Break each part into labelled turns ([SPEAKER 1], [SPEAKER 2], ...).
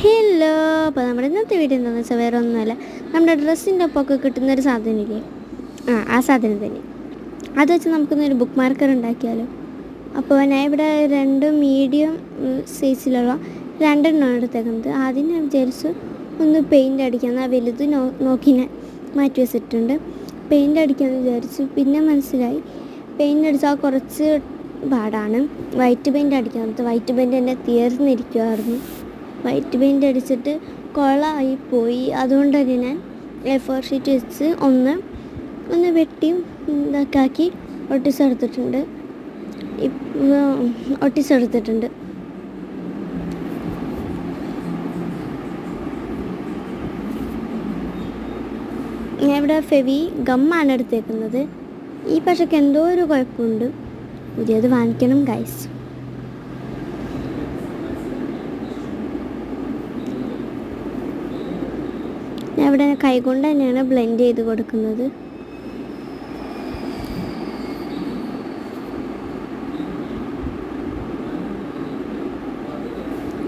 [SPEAKER 1] Hello അപ്പോൾ നമ്മുടെ ഇന്നത്തെ വീഡിയോ എന്താണെന്ന് വെച്ചാൽ വേറെ ഒന്നുമല്ല നമ്മുടെ ഡ്രസ്സിന്റെ ഒപ്പമൊക്കെ കിട്ടുന്നൊരു സാധനമില്ലേ? ആ ആ സാധനം തന്നെ. അത് വെച്ച് നമുക്കൊന്നൊരു ബുക്ക് മാർക്കർ ഉണ്ടാക്കിയാലോ? അപ്പോൾ ഞാൻ ഇവിടെ രണ്ട് മീഡിയം സൈസിലുള്ള രണ്ടെണ്ണമാണ് എടുത്തേക്കുന്നത്. ആദ്യം ഞാൻ വിചാരിച്ചു ഒന്ന് പെയിന്റ് അടിക്കാൻ ആ വലുത് നോ നോക്കി ഞാൻ മാറ്റി വെച്ചിട്ടുണ്ട്. പെയിന്റ് അടിക്കാമെന്ന് വിചാരിച്ചു. പിന്നെ മനസ്സിലായി. പെയിന്റ് അടിച്ചാൽ കുറച്ച് പാടാണ്. വൈറ്റ് പെയിന്റ് അടിക്കാൻ. വൈറ്റ് പെയിന്റ് എന്നെ തീർന്നിരിക്കുമായിരുന്നു വൈറ്റ് പെയിന്റ് അടിച്ചിട്ട് കുളമായി പോയി. അതുകൊണ്ട് തന്നെ ഞാൻ എ ഫോർ ഷീറ്റ് വെച്ച് ഒന്ന് ഒന്ന് വെട്ടിയും ഇതാക്കി ഒട്ടിച്ചെടുത്തിട്ടുണ്ട് ഒട്ടിച്ചെടുത്തിട്ടുണ്ട് ഞാൻ ഇവിടെ ഫെവി ഗമ്മാണ് എടുത്തേക്കുന്നത്. ഈ പക്ഷേക്ക് എന്തോ ഒരു കുഴപ്പമുണ്ട്. പുതിയത് വാങ്ങിക്കണം ഗൈസ് ഞാൻ ഇവിടെ കൈകൊണ്ട് തന്നെയാണ് ബ്ലെൻഡ് ചെയ്ത് കൊടുക്കുന്നത്.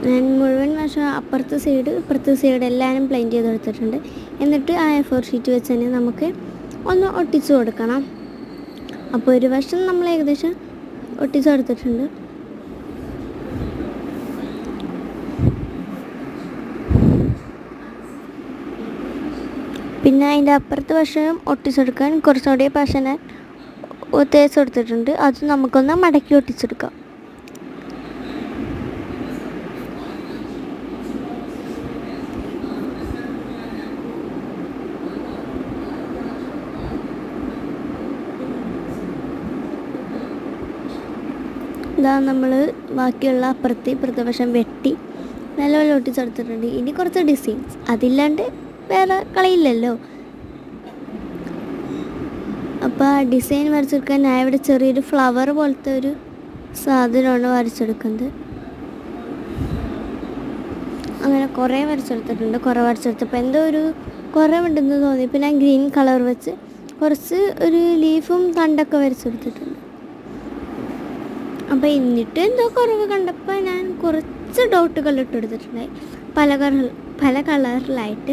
[SPEAKER 1] ഞാൻ മുഴുവൻ വശം അപ്പുറത്തെ സൈഡ് ഇപ്പുറത്തെ സൈഡ് എല്ലാവരും ബ്ലെൻഡ് ചെയ്ത് കൊടുത്തിട്ടുണ്ട്. എന്നിട്ട് ആ എ ഫോർ ഷീറ്റ് വെച്ച് തന്നെ നമുക്ക് ഒന്ന് ഒട്ടിച്ചു കൊടുക്കണം. അപ്പോൾ ഒരു വശം നമ്മൾ ഏകദേശം ഒട്ടിച്ചു കൊടുത്തിട്ടുണ്ട്. പിന്നെ അതിന്റെ അപ്പുറത്തെ വശം ഒട്ടിച്ചെടുക്കാൻ കുറച്ചുകൂടി പശ ഞാൻ തേച്ച് കൊടുത്തിട്ടുണ്ട് അത് നമുക്കൊന്ന് മടക്കി ഒട്ടിച്ചെടുക്കാം. ഇതാ നമ്മൾ ബാക്കിയുള്ള അപ്പുറത്തെ ഇപ്പുറത്തെ വെട്ടി നല്ലപോലെ ഒട്ടിച്ചെടുത്തിട്ടുണ്ട്. ഇനി കുറച്ച് ഡിസൈൻസ് അതില്ലാണ്ട് വേറെ കളിയില്ലല്ലോ. അപ്പോൾ ആ ഡിസൈൻ വരച്ചെടുക്കാൻ ഞാൻ ഇവിടെ ചെറിയൊരു ഫ്ലവർ പോലത്തെ ഒരു സാധനമാണ് വരച്ചെടുക്കുന്നത്. അങ്ങനെ കുറേ വരച്ചെടുത്തിട്ടുണ്ട് കുറേ വരച്ചെടുത്തപ്പോൾ എന്തോ ഒരു കുറവുണ്ടെന്ന് പിന്നെ ഞാൻ ഗ്രീൻ കളർ വെച്ച് കുറച്ച് ഒരു ലീഫും തണ്ടൊക്കെ വരച്ചെടുത്തിട്ടുണ്ട്. അപ്പോൾ എന്നിട്ട് എന്തോ കുറവ് കണ്ടപ്പോൾ ഞാൻ കുറച്ച് ഡോട്ടുകൾ ഇട്ട് കൊടുത്തിട്ടുണ്ടായി പല കളർ പല കളറിലായിട്ട്